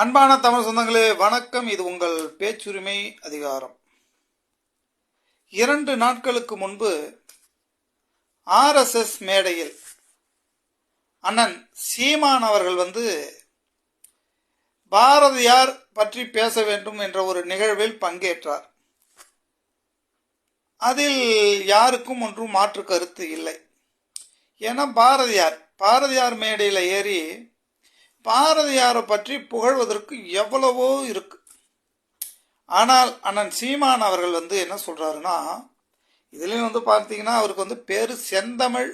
அன்பான தமிழ் சொந்தங்களே வணக்கம். இது உங்கள் பேச்சுரிமை அதிகாரம். இரண்டு நாட்களுக்கு முன்பு ஆர்எஸ்எஸ் மேடையில் அண்ணன் சீமான் அவர்கள் வந்து பாரதியார் பற்றி பேச வேண்டும் என்ற ஒரு நிகழ்வில் பங்கேற்றார். அதில் யாருக்கும் ஒன்றும் மாற்று கருத்து இல்லை. ஏன்னா பாரதியார் பாரதியார் மேடையில் ஏறி பாரதியாரை பற்றி புகழ்வதற்கு எவ்வளவோ இருக்கு. ஆனால் அண்ணன் சீமான் அவர்கள் வந்து என்ன சொல்கிறாருன்னா இதுலேயும் வந்து பார்த்தீங்கன்னா அவருக்கு வந்து பேர் செந்தமிழ்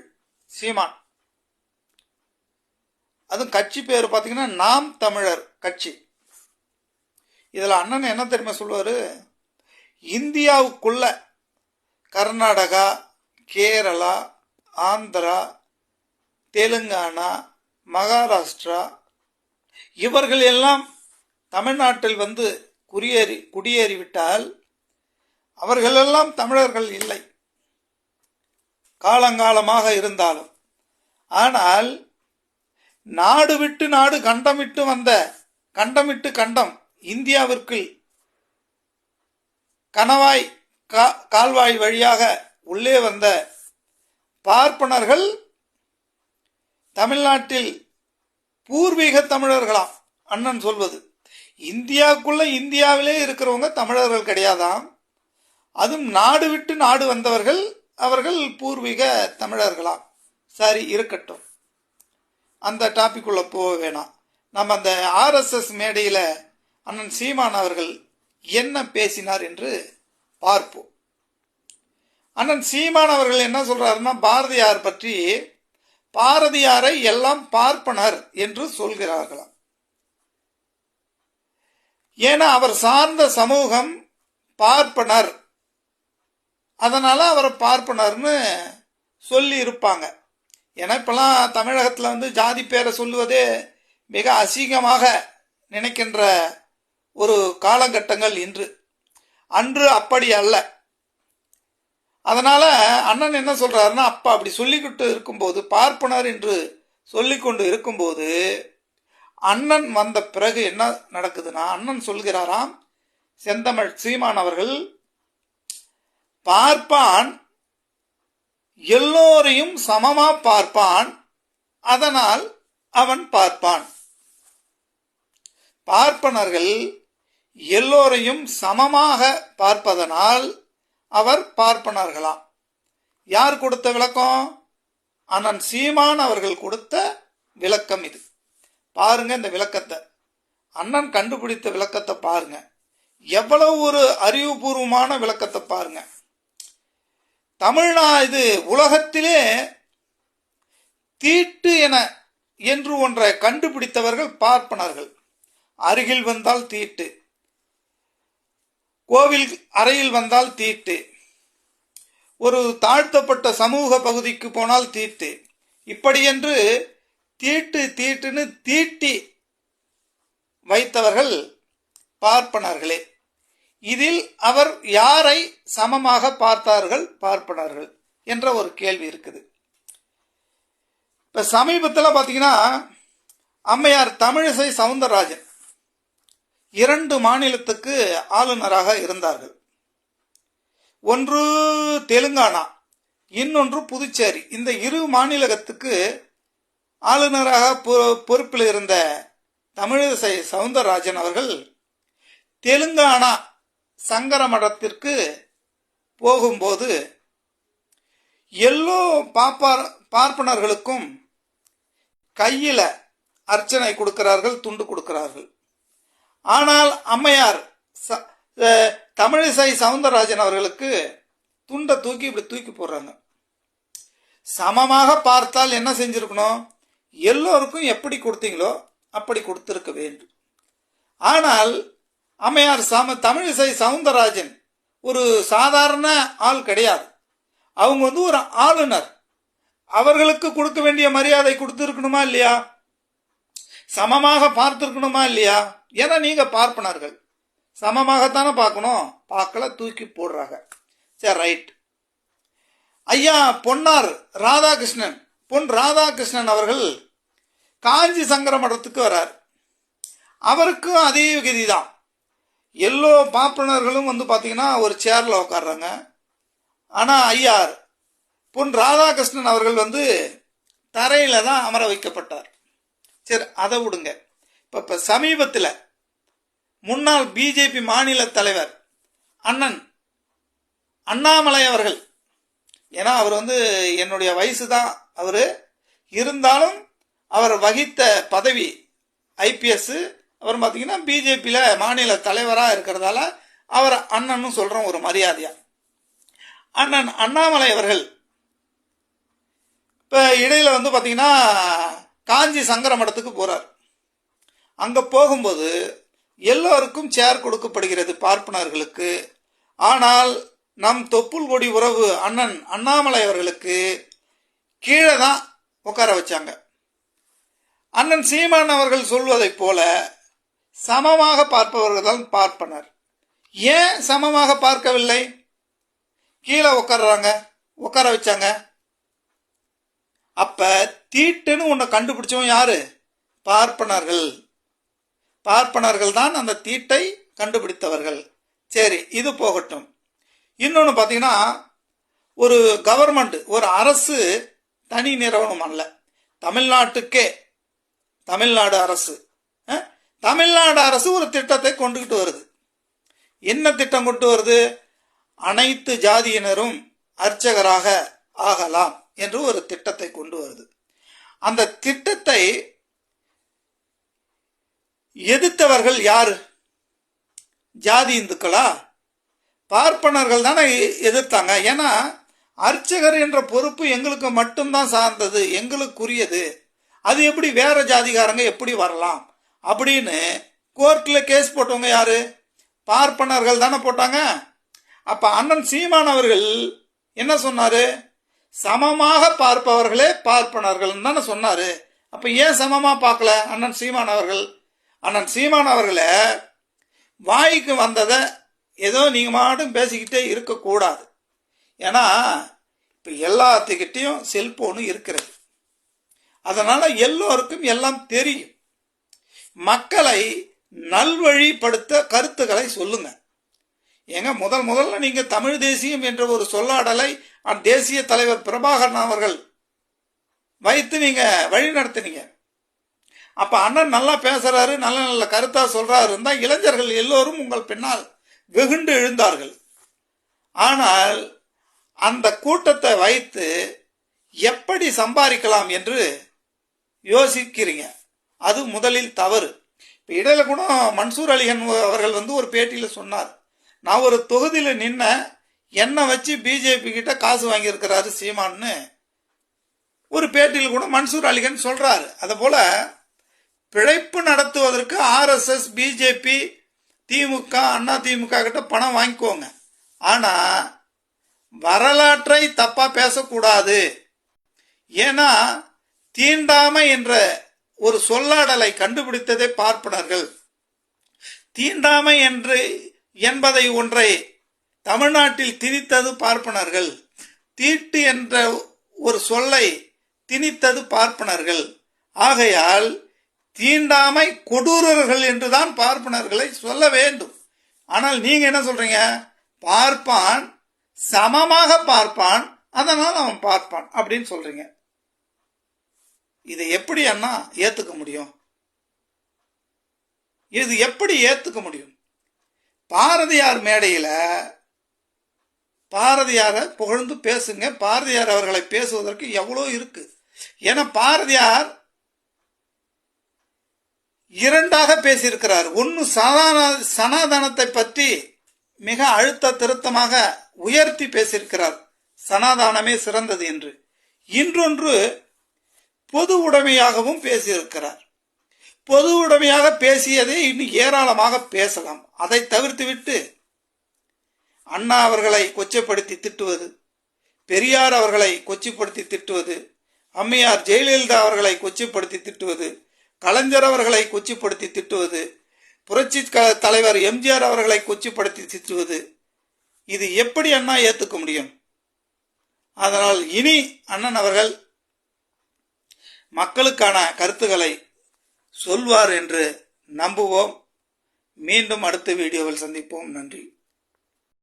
சீமான். அதுவும் கட்சி பேர் பார்த்தீங்கன்னா நாம் தமிழர் கட்சி. இதில் அண்ணன் என்ன தெரியுமா சொல்லுவார்? இந்தியாவுக்குள்ள கர்நாடகா கேரளா ஆந்திரா தெலுங்கானா மகாராஷ்டிரா இவர்கள் எல்லாம் தமிழ்நாட்டில் வந்து குடியேறி குடியேறிவிட்டால் அவர்களெல்லாம் தமிழர்கள் இல்லை. காலங்காலமாக இருந்தாலும். ஆனால் நாடு விட்டு நாடு கண்டமிட்டு வந்த கண்டமிட்டு கண்டம் இந்தியாவிற்கு கணவாய் கா- கால்வாய் வழியாக உள்ளே வந்த பார்ப்பனர்கள் தமிழ்நாட்டில் பூர்வீக தமிழர்களாம் அண்ணன் சொல்வது. இந்தியாவுக்குள்ள இந்தியாவிலே இருக்கிறவங்க தமிழர்கள் கிடையாதாம். அதுவும் நாடு விட்டு நாடு வந்தவர்கள் அவர்கள் பூர்வீக தமிழர்களாம் சரி இருக்கட்டும். அந்த டாபிக் உள்ள போக வேணாம். நம்ம அந்த ஆர்எஸ்எஸ் மேடையில் அண்ணன் சீமான் அவர்கள் என்ன பேசினார் என்று பார்ப்போம். அண்ணன் சீமான் அவர்கள் என்ன சொல்றாருன்னா பாரதியார் பற்றி பாரதியாரை எல்லாம் பார்ப்பனர் என்று சொல்கிறார்களாம். ஏன்னா அவர் சார்ந்த சமூகம் பார்ப்பனர். அதனால அவரை பார்ப்பனர்னு சொல்லி இருப்பாங்க ஏன்னா இப்பெல்லாம் தமிழகத்தில் வந்து ஜாதி பேரை சொல்லுவதே மிக அசிங்கமாக நினைக்கின்ற ஒரு காலகட்டங்கள் இன்று. அன்று அப்படி அல்ல. அதனால் அண்ணன் என்ன சொல்கிறாருன்னா அப்பா அப்படி சொல்லிக்கிட்டு இருக்கும்போது பார்ப்பனர் என்று சொல்லிக்கொண்டு இருக்கும்போது அண்ணன் வந்த பிறகு என்ன நடக்குதுன்னா அண்ணன் சொல்கிறாராம் செந்தமிழ் சீமான் அவர்கள் பார்ப்பான் எல்லோரையும் சமமா பார்ப்பான் அதனால் அவன் பார்ப்பான். பார்ப்பனர்கள் எல்லோரையும் சமமாக பார்ப்பதனால் அவர் பார்ப்பனர்களாம் யார் கொடுத்த விளக்கம்? அண்ணன் சீமான் அவர்கள் கொடுத்த விளக்கம் இது. பாருங்க இந்த விளக்கத்தை. அண்ணன் கண்டுபிடித்த விளக்கத்தை பாருங்க. எவ்வளவு ஒரு அறிவுபூர்வமான விளக்கத்தை பாருங்க. தமிழ்நா இது உலகத்திலே தீட்டு என என்று ஒன்றை கண்டுபிடித்தவர்கள் பார்ப்பனர்கள். அருகில் வந்தால் தீட்டு. கோவில் அறையில் வந்தால் தீட்டு. ஒரு தாழ்த்தப்பட்ட சமூக பகுதிக்கு போனால் தீட்டு. இப்படியென்று தீட்டு தீட்டுன்னு தீட்டி வைத்தவர்கள் பார்ப்பனர்களே. இதில் அவர் யாரை சமமாக பார்த்தார்கள் பார்ப்பனர்கள் என்ற ஒரு கேள்வி இருக்குது. இப்போ சமீபத்தில் பார்த்தீங்கன்னா அம்மையார் தமிழிசை சவுந்தரராஜன். இரண்டு மாநிலத்துக்கு ஆளுநராக இருந்தார்கள். ஒன்று தெலுங்கானா இன்னொன்று புதுச்சேரி. இந்த இரு மாநிலத்துக்கு ஆளுநராக பொ- பொறுப்பில் இருந்த தமிழிசை சவுந்தரராஜன் அவர்கள் தெலுங்கானா சங்கர மடத்திற்கு போகும்போது எல்லோ பாப்பார் பார்ப்பனர்களுக்கும் கையில் அர்ச்சனை கொடுக்கிறார்கள் துண்டு கொடுக்கிறார்கள். ஆனால் அம்மையார் ச- தமிழிசை சவுந்தரராஜன் அவர்களுக்கு துண்டை தூக்கி இப்படி தூக்கி போடுறாங்க. சமமாக பார்த்தால் என்ன செஞ்சிருக்கணும்? எல்லோருக்கும் எப்படி கொடுத்தீங்களோ அப்படி கொடுத்துருக்க வேண்டும். ஆனால் அம்மையார் சம தமிழிசை சவுந்தரராஜன் ஒரு சாதாரண ஆள் கிடையாது. அவங்க வந்து ஒரு ஆளுநர். அவர்களுக்கு கொடுக்க வேண்டிய மரியாதை கொடுத்துருக்கணுமா இல்லையா? சமமாக பார்த்துருக்கணுமா இல்லையா? ஏன்னா நீங்க பார்ப்பனர்கள். சமமாகத்தானே பார்க்கணும்? பார்க்கல தூக்கி போடுறாங்க. சரி ரைட் ஐயா பொன்னார் ராதாகிருஷ்ணன். பொன் ராதாகிருஷ்ணன் அவர்கள் காஞ்சி சங்கர மடத்துக்கு வரார். அவருக்கும் அதே விகுதி தான் எல்லோ பார்ப்பனர்களும் வந்து பார்த்தீங்கன்னா ஒரு சேரில் உட்கார்றாங்க ஆனால் ஐயார் பொன் ராதாகிருஷ்ணன் அவர்கள் வந்து தரையில் தான் அமர வைக்கப்பட்டார். சரி அதை விடுங்க. இப்போ இப்போ சமீபத்தில் முன்னாள் பிஜேபி மாநில தலைவர் அண்ணன் அண்ணாமலை அவர்கள் ஏன்னா அவர் வந்து என்னுடைய வயசு தான் அவர் இருந்தாலும் அவர் வகித்த பதவி ஐபிஎஸ் அவர் பார்த்தீங்கன்னா பிஜேபியில் மாநில தலைவராக இருக்கிறதால அவர் அண்ணன்னு சொல்கிறோம் ஒரு மரியாதையாக அண்ணன் அண்ணாமலை அவர்கள் இப்போ இடையில் வந்து பார்த்தீங்கன்னா காஞ்சி சங்கர மடத்துக்கு போகிறார் அங்கே போகும்போது எல்லோருக்கும் சேர் கொடுக்கப்படுகிறது பார்ப்பனர்களுக்கு. ஆனால் நம் தொப்புள் கொடி உறவு அண்ணன் அண்ணாமலை அவர்களுக்கு கீழே தான் உட்கார வச்சாங்க. அண்ணன் சீமான் அவர்கள் சொல்வதைப் போல சமமாக பார்ப்பவர்கள் தான் பார்ப்பனர். ஏன் சமமாக பார்க்கவில்லை? கீழே உட்கார்றாங்க உட்கார வச்சாங்க. அப்ப தீட்டுன்னு உன்னை கண்டுபிடிச்சவன் யாரு? பார்ப்பனர்கள். பார்ப்பனர்கள் தான் அந்த தீட்டை கண்டுபிடித்தவர்கள். சரி இது போகட்டும். இன்னொன்று பார்த்தீங்கன்னா ஒரு கவர்மெண்ட் ஒரு அரசு தனி நிறுவனம் அல்ல. தமிழ்நாட்டுக்கே தமிழ்நாடு அரசு. தமிழ்நாடு அரசு ஒரு திட்டத்தை கொண்டுகிட்டு வருது. என்ன திட்டம் கொண்டு வருது? அனைத்து ஜாதியினரும் அர்ச்சகராக ஆகலாம். என்று ஒரு திட்டத்தை கொண்டு வருது. அந்த திட்டத்தை எதிர்த்தவர்கள் யார்? ஜாதி இந்துக்களா? பார்ப்பனர்கள் தானே எ- எதிர்த்தாங்க. ஏன்னா அர்ச்சகர் என்ற பொறுப்பு எங்களுக்கு மட்டும்தான் சார்ந்தது எங்களுக்குரியது. அது எப்படி வேற ஜாதிகாரங்க எப்படி வரலாம்? அப்படின்னு கோர்ட்டில் கேஸ் போட்டவங்க யாரு? பார்ப்பனர்கள் தானே போட்டாங்க. அப்ப அண்ணன் சீமான் அவர்கள் என்ன சொன்னாரு? சமமாக பார்ப்பவர்களே பார்ப்பனர்கள் தானே சொன்னாரு. அப்ப ஏன் சமமா பார்க்கல? அண்ணன் சீமான் அவர்கள். அண்ணன் சீமான் அவர்களை வாய்க்கு வந்ததை ஏதோ நீங்க மாட்டும் பேசிக்கிட்டே இருக்கக்கூடாது. ஏன்னா இப்போ எல்லாத்துக்கிட்டேயும் செல்போனு இருக்கிறது. அதனால எல்லோருக்கும் எல்லாம் தெரியும். மக்களை நல்வழிப்படுத்த கருத்துக்களை சொல்லுங்கள் ஏங்க முதல் முதல்ல நீங்க தமிழ் தேசியம் என்ற ஒரு சொல்லாடலை அந் தேசிய தலைவர் பிரபாகரன் அவர்கள் வைத்து நீங்க வழி நடத்தினீங்க அப்ப அண்ணன் நல்லா பேசுறாரு நல்ல நல்ல கருத்தா சொல்றாரு இருந்தா இளைஞர்கள் எல்லோரும் உங்கள் பின்னால் வெகுண்டு எழுந்தார்கள். ஆனால் அந்த கூட்டத்தை வைத்து எப்படி சம்பாதிக்கலாம் என்று யோசிக்கிறீங்க? அது முதலில் தவறு. இப்போ இடையில கூட மன்சூர் அலிகன் அவர்கள் வந்து ஒரு பேட்டியில் சொன்னார். நான் ஒரு தொகுதியில் நின்ன என்னை வச்சு பிஜேபி கிட்ட காசு வாங்கியிருக்கிறாரு சீமான்னு ஒரு பேட்டியில் கூட மன்சூர் அலிகன் சொல்கிறாரு அதுபோல் பிழைப்பு நடத்துவதற்கு ஆர்எஸ்எஸ் பிஜேபி திமுக அண்ணா திமுக கிட்ட பணம் வாங்கிக்கோங்க. ஆனால் வரலாற்றை தப்பாக பேசக்கூடாது. ஏன்னா தீண்டாமை என்ற ஒரு சொல்லாடலை கண்டுபிடித்ததே பார்ப்பனர்கள். தீண்டாமை என்று என்பதை ஒன்றை தமிழ்நாட்டில் திணித்தது பார்ப்பனர்கள். தீட்டு என்ற ஒரு சொல்லை திணித்தது பார்ப்பனர்கள். ஆகையால் தீண்டாமை கொடூரர்கள் என்றுதான் பார்ப்பனர்களை சொல்ல வேண்டும். ஆனால் நீங்க என்ன சொல்றீங்க? பார்ப்பான் சமமாக பார்ப்பான் அதனால் அவன் பார்ப்பான் அப்படின்னு சொல்றீங்க. இதை எப்படி அண்ணா ஏத்துக்க முடியும்? இது எப்படி ஏத்துக்க முடியும்? பாரதியார் மேடையில் பாரதியாரை புகழ்ந்து பேசுங்க. பாரதியார் அவர்களை பேசுவதற்கு எவ்வளோ இருக்கு. ஏன்னா பாரதியார் இரண்டாக பேசியிருக்கிறார். ஒன்று சனாதன சனாதனத்தை பற்றி மிக அழுத்த திருத்தமாக உயர்த்தி பேசியிருக்கிறார். சனாதானமே சிறந்தது என்று. இன்றொன்று பொது உடைமையாகவும் பேசியிருக்கிறார். பொது உடைமையாக பேசியதை இன்னும் ஏராளமாக பேசலாம். அதை தவிர்த்துவிட்டு அண்ணா அவர்களை கொச்சப்படுத்தி திட்டுவது பெரியார் அவர்களை கொச்சிப்படுத்தி திட்டுவது அம்மையார் ஜெயலலிதா அவர்களை கொச்சப்படுத்தி திட்டுவது கலைஞர் அவர்களை கொச்சிப்படுத்தி திட்டுவது புரட்சி க- தலைவர் எம்ஜிஆர் அவர்களை கொச்சிப்படுத்தி திட்டுவது இது எப்படி அண்ணா ஏற்றுக்க முடியும்? அதனால் இனி அண்ணன் அவர்கள் மக்களுக்கான கருத்துக்களை சொல்வார் என்று நம்புவோம். மீண்டும் அடுத்த வீடியோவில் சந்திப்போம். நன்றி.